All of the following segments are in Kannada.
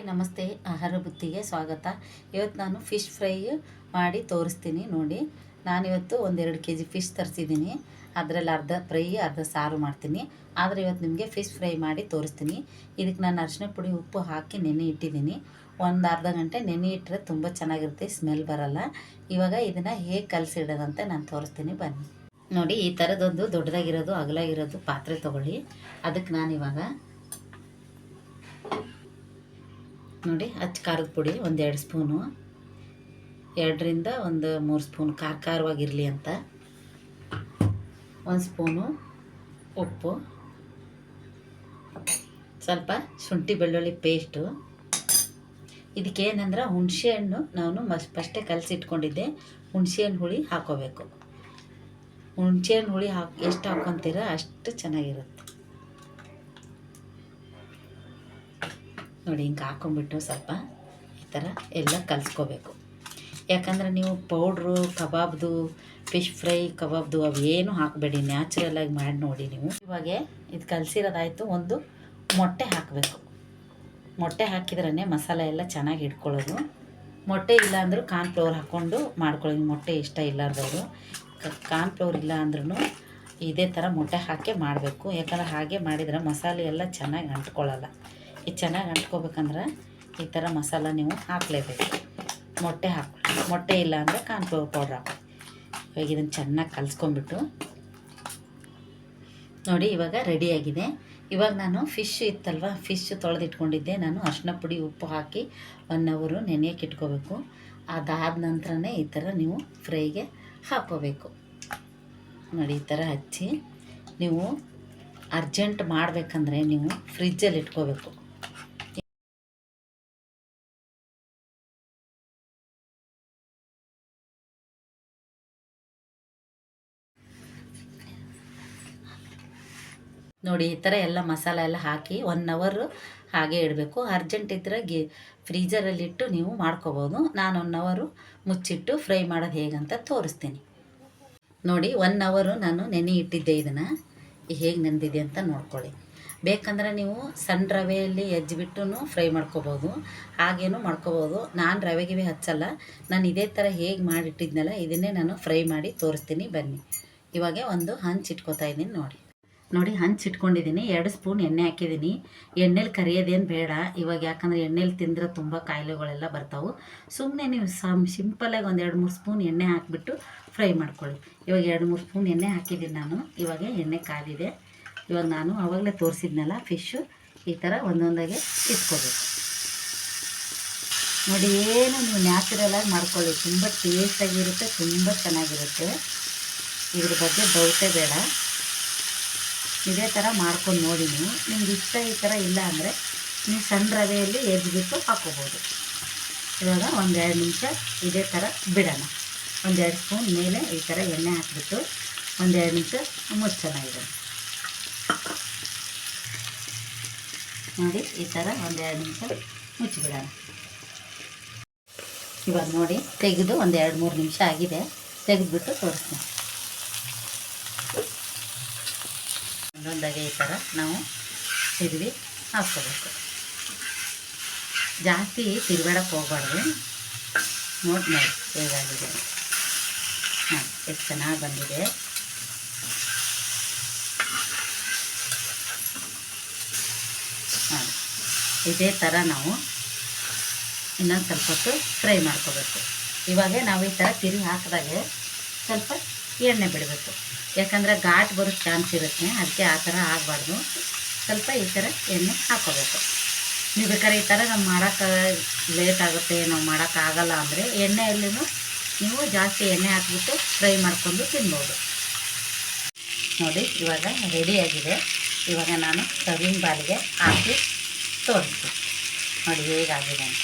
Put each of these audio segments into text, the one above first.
ಹಾಯ್ ನಮಸ್ತೆ, ಆಹಾರ ಬುತ್ತಿಗೆ ಸ್ವಾಗತ. ಇವತ್ತು ನಾನು ಫಿಶ್ ಫ್ರೈ ಮಾಡಿ ತೋರಿಸ್ತೀನಿ ನೋಡಿ. ನಾನಿವತ್ತು ಒಂದೆರಡು ಕೆ ಜಿ ಫಿಶ್ ತರಿಸಿದ್ದೀನಿ. ಅದರಲ್ಲಿ ಅರ್ಧ ಫ್ರೈ ಅರ್ಧ ಸಾರು ಮಾಡ್ತೀನಿ. ಆದರೆ ಇವತ್ತು ನಿಮಗೆ ಫಿಶ್ ಫ್ರೈ ಮಾಡಿ ತೋರಿಸ್ತೀನಿ. ಇದಕ್ಕೆ ನಾನು ಅರಿಶಿನ ಪುಡಿ, ಉಪ್ಪು ಹಾಕಿ ನೆನೆ ಇಟ್ಟಿದ್ದೀನಿ. ಒಂದು ಅರ್ಧ ಗಂಟೆ ನೆನೆ ಇಟ್ಟರೆ ತುಂಬ ಚೆನ್ನಾಗಿರುತ್ತೆ ಸ್ಮೆಲ್ ಬರಲ್ಲ. ಇವಾಗ ಇದನ್ನು ಹೇಗೆ ಕಲಸಿಡೋದಂತ ನಾನು ತೋರಿಸ್ತೀನಿ, ಬನ್ನಿ. ನೋಡಿ, ಈ ಥರದೊಂದು ದೊಡ್ಡದಾಗಿರೋದು, ಅಗಲಾಗಿರೋದು ಪಾತ್ರೆ ತೊಗೊಳ್ಳಿ. ಅದಕ್ಕೆ ನಾನು ಇವಾಗ ನೋಡಿ, ಹಚ್ಚಿ ಖಾರದ ಪುಡಿ ಒಂದು ಎರಡು ಸ್ಪೂನು, ಎರಡರಿಂದ ಒಂದು ಮೂರು ಸ್ಪೂನ್ ಖಾರ ಖಾರವಾಗಿರಲಿ ಅಂತ. ಒಂದು ಸ್ಪೂನು ಉಪ್ಪು. ಸ್ವಲ್ಪ ಶುಂಠಿ ಬೆಳ್ಳುಳ್ಳಿ ಪೇಸ್ಟು. ಇದಕ್ಕೇನಂದ್ರೆ ಹುಣಸೆಹಣ್ಣು ನಾನು ಮಸ್, ಫಸ್ಟೇ ಕಲಸಿಟ್ಕೊಂಡಿದ್ದೆ. ಹುಣಸೆಹಣ್ಣು ಹುಳಿ ಹಾಕೋಬೇಕು. ಹುಣಸೆಹಣ್ಣು ಹುಳಿ ಹಾಕಿ, ಎಷ್ಟು ಹಾಕ್ಕೊತೀರ ಅಷ್ಟು ಚೆನ್ನಾಗಿರುತ್ತೆ. ನೋಡಿ, ಹಿಂಗೆ ಹಾಕೊಂಡ್ಬಿಟ್ಟು ಸ್ವಲ್ಪ ಈ ಥರ ಎಲ್ಲ ಕಲಿಸ್ಕೋಬೇಕು. ಯಾಕಂದರೆ ನೀವು ಪೌಡ್ರು, ಕಬಾಬ್ದು, ಫಿಶ್ ಫ್ರೈ, ಕಬಾಬ್ದು ಅವೇನು ಹಾಕಬೇಡಿ ನ್ಯಾಚುರಲಾಗಿ ಮಾಡಿ ನೋಡಿ ನೀವು. ಇವಾಗ ಇದು ಕಲಸಿರೋದಾಯಿತು, ಒಂದು ಮೊಟ್ಟೆ ಹಾಕಬೇಕು. ಮೊಟ್ಟೆ ಹಾಕಿದ್ರೇ ಮಸಾಲೆ ಎಲ್ಲ ಚೆನ್ನಾಗಿ ಇಟ್ಕೊಳ್ಳೋದು. ಮೊಟ್ಟೆ ಇಲ್ಲ ಅಂದರೂ ಕಾರ್ನ್ಫ್ಲವರ್ ಹಾಕ್ಕೊಂಡು ಮಾಡ್ಕೊಳ್ಳಿ. ಮೊಟ್ಟೆ ಇಷ್ಟ ಇಲ್ಲಾರ್ದವರು. ಕಾರ್ನ್ಫ್ಲವರ್ ಇಲ್ಲ ಅಂದ್ರೂ ಇದೇ ಥರ ಮೊಟ್ಟೆ ಹಾಕಿ ಮಾಡಬೇಕು. ಯಾಕಂದ್ರೆ ಹಾಗೆ ಮಾಡಿದರೆ ಮಸಾಲೆ ಎಲ್ಲ ಚೆನ್ನಾಗಿ ಅಂಟ್ಕೊಳ್ಳಲ್ಲ. ಇದು ಚೆನ್ನಾಗಿ ಅಂಟ್ಕೋಬೇಕಂದ್ರೆ ಈ ಥರ ಮಸಾಲ ನೀವು ಹಾಕಲೇಬೇಕು. ಮೊಟ್ಟೆ ಹಾಕಿ ಮೊಟ್ಟೆ ಇಲ್ಲ ಅಂದರೆ ಕಾನ್ ಪೌಡ್ರ್ ಹಾಕಿ ಇವಾಗ ಇದನ್ನು ಚೆನ್ನಾಗಿ ಕಲಿಸ್ಕೊಂಬಿಟ್ಟು ನೋಡಿ, ಇವಾಗ ರೆಡಿಯಾಗಿದೆ ಇವಾಗ ನಾನು ಫಿಶ್ ಇತ್ತಲ್ವ? ಫಿಶ್ ತೊಳೆದಿಟ್ಕೊಂಡಿದ್ದೆ. ನಾನು ಅರ್ಶಿನ ಪುಡಿ, ಉಪ್ಪು ಹಾಕಿ ಒನ್ ಅವರು ನೆನೆಯಕ್ಕೆ ಇಟ್ಕೋಬೇಕು. ಅದಾದ ನಂತರನೇ ಈ ಥರ ನೀವು ಫ್ರೈಗೆ ಹಾಕೋಬೇಕು ನೋಡಿ, ಈ ಥರ ಹಚ್ಚಿ ನೀವು ಅರ್ಜೆಂಟ್ ಮಾಡಬೇಕಂದ್ರೆ ನೀವು ಫ್ರಿಜ್ಜಲ್ಲಿ ಇಟ್ಕೋಬೇಕು. ನೋಡಿ, ಈ ಥರ ಎಲ್ಲ ಮಸಾಲ ಎಲ್ಲ ಹಾಕಿ ಒನ್ ಅವರು ಹಾಗೆ ಇಡಬೇಕು. ಅರ್ಜೆಂಟ್ ಇದ್ದರೆ ಗಿ ಫ್ರೀಜರಲ್ಲಿಟ್ಟು ನೀವು ಮಾಡ್ಕೋಬೋದು. ನಾನು ಒನ್ ಅವರು ಮುಚ್ಚಿಟ್ಟು ಫ್ರೈ ಮಾಡೋದು ಹೇಗಂತ ತೋರಿಸ್ತೀನಿ. ನೋಡಿ ಒನ್ ಅವರು ನಾನು ನೆನೆ ಇಟ್ಟಿದ್ದೆ ಇದನ್ನು. ಹೇಗೆ ನೆಂದಿದೆ ಅಂತ ನೋಡ್ಕೊಳ್ಳಿ. ಬೇಕಂದ್ರೆ ನೀವು ಸಣ್ಣ ರವೆಯಲ್ಲಿ ಎಜ್ಜಿಬಿಟ್ಟು ಫ್ರೈ ಮಾಡ್ಕೋಬೋದು. ಹಾಗೇನು ಮಾಡ್ಕೋಬೋದು. ನಾನು ರವೆ ಗಿವೆ ಹಚ್ಚಲ್ಲ. ನಾನು ಇದೇ ಥರ ಹೇಗೆ ಮಾಡಿಟ್ಟಿದ್ನಲ್ಲ, ಇದನ್ನೇ ನಾನು ಫ್ರೈ ಮಾಡಿ ತೋರಿಸ್ತೀನಿ ಬನ್ನಿ. ಇವಾಗ ಒಂದು ಹಂಚ್ ಇಟ್ಕೊತಾ ಇದ್ದೀನಿ ನೋಡಿ. ನೋಡಿ ಹಂಚಿಟ್ಕೊಂಡಿದ್ದೀನಿ ಎರಡು ಸ್ಪೂನ್ ಎಣ್ಣೆ ಹಾಕಿದ್ದೀನಿ ಎಣ್ಣೆಲಿ ಕರಿಯೋದೇನು ಬೇಡ. ಇವಾಗ ಯಾಕಂದರೆ ಎಣ್ಣೆಲಿ ತಿಂದರೆ ತುಂಬ ಕಾಯಿಲೆಗಳೆಲ್ಲ ಬರ್ತಾವೆ. ಸುಮ್ಮನೆ ನೀವು ಸಮ್ ಸಿಂಪಲಾಗಿ ಒಂದು ಎರಡು ಮೂರು ಸ್ಪೂನ್ ಎಣ್ಣೆ ಹಾಕಿಬಿಟ್ಟು ಫ್ರೈ ಮಾಡ್ಕೊಳ್ಳಿ. ಇವಾಗ ಎರಡು ಮೂರು ಸ್ಪೂನ್ ಎಣ್ಣೆ ಹಾಕಿದ್ದೀನಿ ನಾನು. ಇವಾಗ ಎಣ್ಣೆ ಕಾದಿದೆ. ಇವಾಗ ನಾನು ಆವಾಗಲೇ ತೋರಿಸಿದ್ನಲ್ಲ ಫಿಶ್ಶು ಈ ಥರ ಒಂದೊಂದಾಗೆ ಇಟ್ಕೋಬೇಕು. ನೋಡಿ, ಏನು ನೀವು ನ್ಯಾಚುರಲಾಗಿ ಮಾಡ್ಕೊಳ್ಳಿ. ತುಂಬ ಟೇಸ್ಟಾಗಿರುತ್ತೆ ತುಂಬ ಚೆನ್ನಾಗಿರುತ್ತೆ. ಇದ್ರ ಬಗ್ಗೆ ಡೌಟೇ ಬೇಡ. ಇದೇ ಥರ ಮಾಡ್ಕೊಂಡು ನೋಡಿ ನೀವು. ನಿಮ್ಗೆ ಇಷ್ಟ ಈ ಥರ ಇಲ್ಲ ಅಂದರೆ ನೀವು ಸಣ್ಣ ರವೆಯಲ್ಲಿ ಎಜ್ಬಿಟ್ಟು ಹಾಕೋಬೋದು. ಇವಾಗ ಒಂದೆರಡು ನಿಮಿಷ ಇದೇ ಥರ ಬಿಡೋಣ. ಒಂದೆರಡು ಸ್ಪೂನ್ ಮೇಲೆ ಈ ಥರ ಎಣ್ಣೆ ಹಾಕಿಬಿಟ್ಟು ಒಂದೆರಡು ನಿಮಿಷ ಮುಚ್ಚೋಣ ನೋಡಿ, ಈ ಥರ ಒಂದೆರಡು ನಿಮಿಷ ಮುಚ್ಚಿಬಿಡೋಣ. ಇವಾಗ ನೋಡಿ, ತೆಗೆದು ಒಂದೆರಡು ಮೂರು ನಿಮಿಷ ಆಗಿದೆ. ತೆಗೆದುಬಿಟ್ಟು ತೋರಿಸ್ತೀನಿ. ಒಂದೊಂದಾಗೆ ಈ ಥರ ನಾವು ತಿರುವಿ ಹಾಕ್ಕೋಬೇಕು. ಜಾಸ್ತಿ ತಿರುಗಾಡಕ್ಕೆ ಹೋಗ್ಬಾರ್ದು. ನೋಡಿ ನೋಡಿ ಹೇಗಾಗಿದೆ ಹಾಂ, ಎಷ್ಟು ಚೆನ್ನಾಗಿ ಬಂದಿದೆ. ಹಾಂ, ಇದೇ ಥರ ನಾವು ಇನ್ನೊಂದು ಸ್ವಲ್ಪ ಹೊತ್ತು ಫ್ರೈ ಮಾಡ್ಕೋಬೇಕು. ಇವಾಗ ನಾವು ಈ ಥರ ತಿರುವಿ ಹಾಕಿದಾಗೆ ಸ್ವಲ್ಪ ಎಣ್ಣೆ ಬಿಡಬೇಕು. ಯಾಕಂದರೆ ಘಾಟ್ ಬರೋ ಚಾನ್ಸ್ ಇರುತ್ತೆ, ಅದಕ್ಕೆ ಆ ಥರ ಆಗಬಾರ್ದು. ಸ್ವಲ್ಪ ಈ ಥರ ಎಣ್ಣೆ ಹಾಕೋಬೇಕು. ನೀವು ಬೇಕಾದ್ರೆ ಈ ಥರ ನಾವು ಮಾಡೋಕ್ಕೆ ಲೇಟ್ ಆಗುತ್ತೆ, ನಾವು ಮಾಡೋಕ್ಕಾಗಲ್ಲ ಅಂದರೆ ಎಣ್ಣೆಯಲ್ಲಿನೂ ನೀವು ಜಾಸ್ತಿ ಎಣ್ಣೆ ಹಾಕಿಬಿಟ್ಟು ಫ್ರೈ ಮಾಡಿಕೊಂಡು ತಿನ್ಬೋದು. ನೋಡಿ, ಇವಾಗ ರೆಡಿಯಾಗಿದೆ ಇವಾಗ ನಾನು ಸರ್ವಿಂಗ್ ಬಾಲಿಗೆ ಹಾಕಿ ತೋರಿಸ್ತೀನಿ ನೋಡಿ, ಹೇಗಾಗಿದೆ ಅಂತ.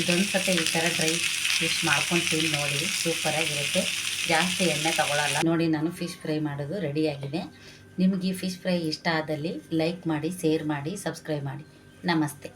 ಇದೊಂದು ಸತಿ ಈ ಥರ ಡ್ರೈ ಫಿಶ್ ಮಾಡ್ಕೊಂಡು ತಿಂದು ನೋಡಿ, ಸೂಪರಾಗಿರುತ್ತೆ. ಜಾಸ್ತಿ ಎಣ್ಣೆ ತಗೊಳಲ್ಲ. ನೋಡಿ, ನಾನು ಫಿಶ್ ಫ್ರೈ ಮಾಡೋದು ರೆಡಿಯಾಗಿದೆ ನಿಮಗೆ ಫಿಶ್ ಫ್ರೈ ಇಷ್ಟ ಆದಲ್ಲಿ ಲೈಕ್ ಮಾಡಿ ಶೇರ್ ಮಾಡಿ ಸಬ್ಸ್ಕ್ರೈಬ್ ಮಾಡಿ. ನಮಸ್ತೆ.